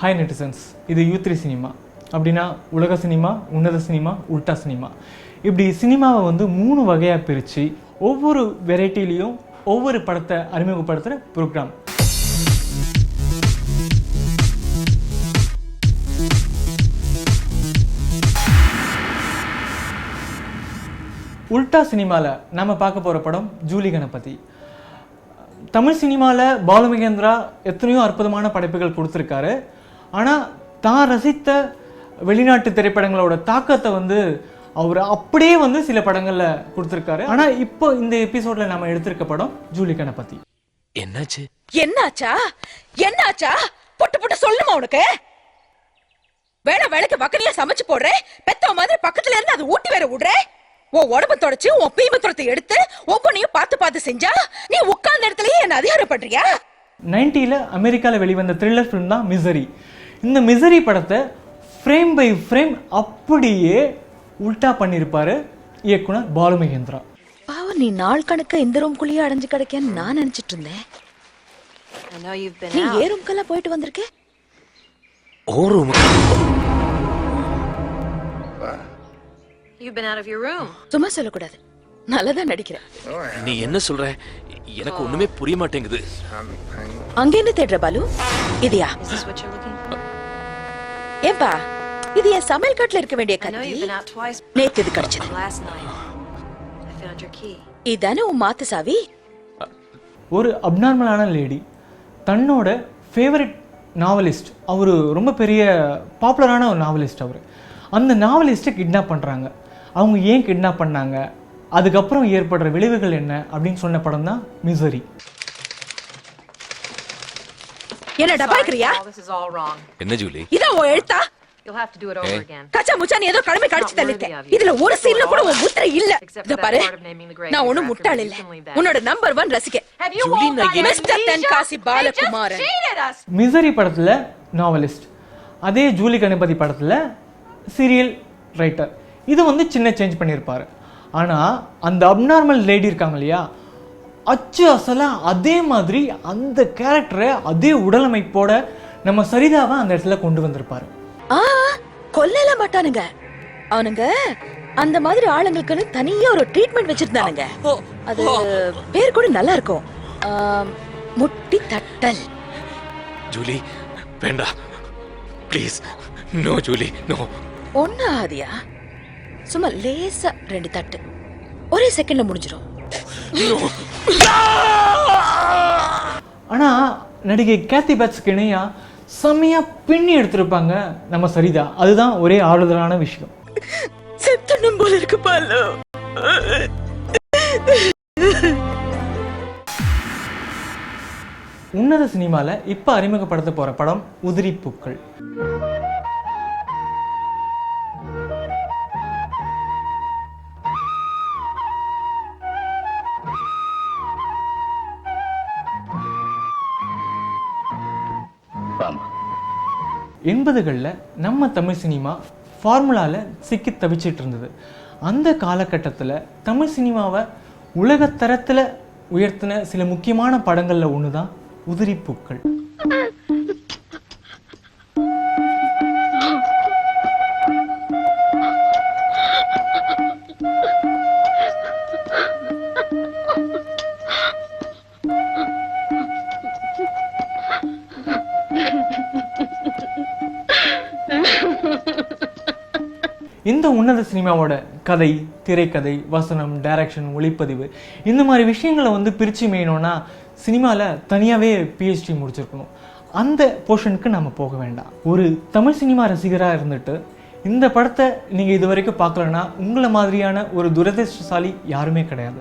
Hi netizens இது U three cinema அப்படின்னா உலக சினிமா உன்னத சினிமா உல்டா சினிமா இப்படி சினிமாவை வந்து மூணு வகையாக பிரித்து ஒவ்வொரு வெரைட்டிலையும் ஒவ்வொரு படத்தை அறிமுகப்படுத்துகிற ப்ரோக்ராம் உல்டா சினிமாவில் நம்ம பார்க்க போகிற படம் ஜூலி கணபதி. தமிழ் சினிமாவில் பாலுமகேந்திரா எத்தனையோ அற்புதமான படைப்புகள் கொடுத்துருக்காரு. ஆனால் தான் ரசித்த வெளிநாட்டு திரைப்படங்களோட தாக்கத்தை வந்து அவர் அப்படியே வந்து சில படங்களில் கொடுத்துருக்காரு. ஆனால் இப்போ இந்த எபிசோடில் நம்ம எடுத்திருக்க படம் ஜூலி கணபதி என்னாச்சு? என்னாச்சா? என்னாச்சா? புட்டு புட்டு சொல்லுமா உனக்கு? வேணா வேலைக்கு பக்கத்துல சமைச்சு போடுறேன் பெத்த மாதிரி பக்கத்துல இருந்து அது ஊட்டி வேற விடுற. உன் உடம்பு தொடச்சு உன் பீமத்துறத்தை எடுத்து ஒவ்வொன்னையும் பார்த்து பார்த்து செஞ்சா நீ உட்கார்ந்த இடத்துலயே என்ன அதிகாரம் பண்றியா நைன்ட்டியில் அமெரிக்காவில் வெளிவந்த த்ரில்லர் ஃபிலிம் தான் மிசரி இந்த மிசரி படத்தை ஃப்ரேம் பை ஃப்ரேம் அப்படியே உல்டா பண்ணியிருப்பாரு இயக்குனர் பாலுமகேந்திரா பாவம் நீ நாள் கணக்க இந்த ரூம்குள்ளேயே அடைஞ்சு கிடைக்கன்னு நான் நினைச்சிட்டு இருந்தேன். நீ. ஏ ரூம்க்கெல்லாம் போயிட்டு வந்திருக்க? ஓ ரூமுக்கு You've been out of your room. சும்மா சொல்லக்கூடாது. நல்லதா நடிக்கிறேன். நீ என்ன சொல்ற? எனக்கு ஒண்ணுமே புரிய மாட்டேங்குது. அங்க என்ன தேடுற பாலு? இதையா? ஏன்பா இது என் சமையல் காட்டுல இருக்க வேண்டிய கத்தி. நேத்து இது கிடைச்சது. இதானே உன் மாத்து சாவி? ஒரு அப்நார்மலான லேடி தன்னோட ஃபேவரட் நாவலிஸ்ட் அவர் ரொம்ப பெரிய பாப்புலரான ஒரு நாவலிஸ்ட் அவர். அந்த நாவலிஸ்ட்டை கிட்னாப் பண்ணுறாங்க அவங்க ஏன் கிட்னாப் பண்ணாங்க? அதுக்கப்புறம் ஏற்படுற விளைவுகள் என்ன அப்படின்னு சொன்ன படம் தான் மிசரி என்ன Oh, is all wrong. என்ன ஜூலி இதான் உன் எழுத்தா You'll have to do it over again. கச்சா முச்சா நீ ஏதோ கடமை கடிச்சு தள்ளிட்ட. இதுல ஒரு சீன்ல கூட உன் முத்திரை இல்ல இத பாரு நான் ஒண்ணும் முட்டாள் இல்ல. உன்னோட number one Mr. amnesia? Tenkasi Balakumaran. Misery படத்தில் நாவலிஸ்ட் அதே ஜூலி கணபதி படத்தில் சீரியல் ரைட்டர் இது வந்து சின்ன சேஞ்ச் பண்ணியிருப்பாரு ஆனால் அந்த அப்நார்மல் லேடி இருக்காங்க இல்லையா? அச்சு அசலாக அதே மாதிரி அந்த கேரக்டரை அதே உடலமைப்போட நம்ம சரிதாவை அந்த இடத்துல கொண்டு வந்திருப்பாரு. ஆ கொல்லல மாட்டானுங்க. அவனுங்க அந்த மாதிரி ஆளுங்களுக்குன்னு தனியா ஒரு ட்ரீட்மெண்ட் வச்சிருந்தானுங்க. அது பேர் கூட நல்லா இருக்கும் முட்டி தட்டல். ஜூலி வேண்டாம் ப்ளீஸ். No Julie no. ஒண்ணு ஆதியா சும்மா லேசா ரெண்டு தட்டு. ஒரே செகண்ட்ல முடிஞ்சிடும் ஆனால் நடிகை கேத்தி பேட்ஸ்க்கு இணையா செம்மையாக பின்னி எடுத்திருப்பாங்க நம்ம சரிதா. அதுதான் ஒரே ஆறுதலான விஷயம். செத்தனும் போல இருக்கு பாலு. உன்னத சினிமாவில் இப்போ அறிமுகப்படுத்த போகிற படம் உதிரி பூக்கள். எண்பதுகளில் நம்ம தமிழ் சினிமா ஃபார்முலாவில் சிக்கி தவிச்சிட்டு இருந்தது. அந்த காலகட்டத்தில் தமிழ் சினிமாவை உலகத்தரத்தில் உயர்த்தின சில முக்கியமான படங்களில் ஒன்று தான் உதிரிப்பூக்கள். இந்த உன்னத சினிமாவோட கதை திரைக்கதை வசனம் டைரக்ஷன் ஒளிப்பதிவு இந்த மாதிரி விஷயங்களை வந்து பிரித்து மேயணும்னா சினிமாவில் தனியாகவே பிஹெச்டி முடிச்சிருக்கணும். அந்த போர்ஷனுக்கு நம்ம போக வேண்டாம். ஒரு தமிழ் சினிமா ரசிகராக இருந்துட்டு இந்த படத்தை நீங்கள் இது வரைக்கும் பார்க்கலன்னா உங்களை மாதிரியான ஒரு துரதிர்ஷ்டசாலி யாருமே கிடையாது.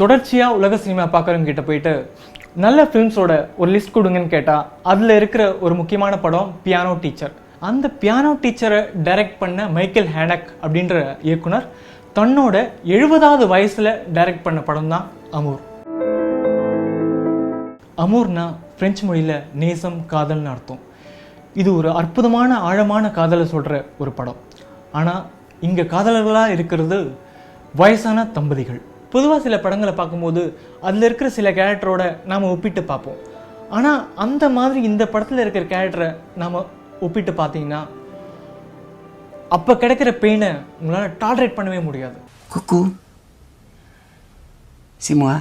தொடர்ச்சியாக உலக சினிமா பார்க்குறவங்க கிட்ட போயிட்டு நல்ல ஃபிலிம்ஸோட ஒரு லிஸ்ட் கொடுங்கன்னு கேட்டால் அதில் இருக்கிற ஒரு முக்கியமான படம் பியானோ டீச்சர் அந்த பியானோ டீச்சரை டைரக்ட் பண்ண மைக்கேல் ஹேனக் அப்படின்ற இயக்குனர் தன்னோட எழுபதாவது வயசில் டைரக்ட் பண்ண படம் தான் அமூர் அமூர்னா ஃப்ரெஞ்சு மொழியில் நேசம் காதல்னு அர்த்தம். இது ஒரு அற்புதமான ஆழமான காதலை சொல்கிற ஒரு படம். ஆனால் இங்கே காதலர்களாக இருக்கிறது வயசான தம்பதிகள். பொதுவாக சில படங்களை பார்க்கும்போது அதில் இருக்கிற சில கேரக்டரோட நாம் ஒப்பிட்டு பார்ப்போம் ஆனால் அந்த மாதிரி இந்த படத்தில் இருக்கிற கேரக்டரை நாம் ஒப்பிட்டு பார்த்தீங்கன்னா அப்போ கிடைக்கிற பெயினை உங்களால் டாலரேட் பண்ணவே முடியாது குக்கு C'est moi.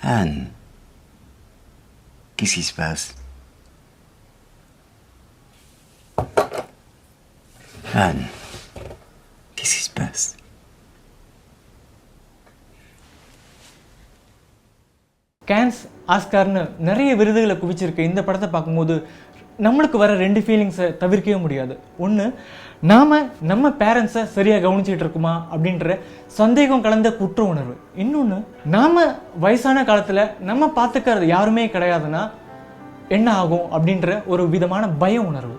Anne. Qu'est-ce qui se passe Anne. Qu'est-ce qui se passe Cannes ஆஸ்கார்னு நிறைய விருதுகளை குவிச்சிருக்க. இந்த படத்தை பார்க்கும்போது நம்மளுக்கு வர ரெண்டு ஃபீலிங்ஸை தவிர்க்கவே முடியாது. ஒன்று நாம் நம்ம பேரண்ட்ஸை சரியாக கவனிச்சிட்டு இருக்குமா அப்படின்ற சந்தேகம் கலந்த குற்ற உணர்வு. இன்னொன்று நாம் வயசான காலத்தில் நம்ம பார்த்துக்கிறது யாருமே கிடையாதுன்னா என்ன ஆகும் அப்படின்ற ஒரு விதமான பய உணர்வு.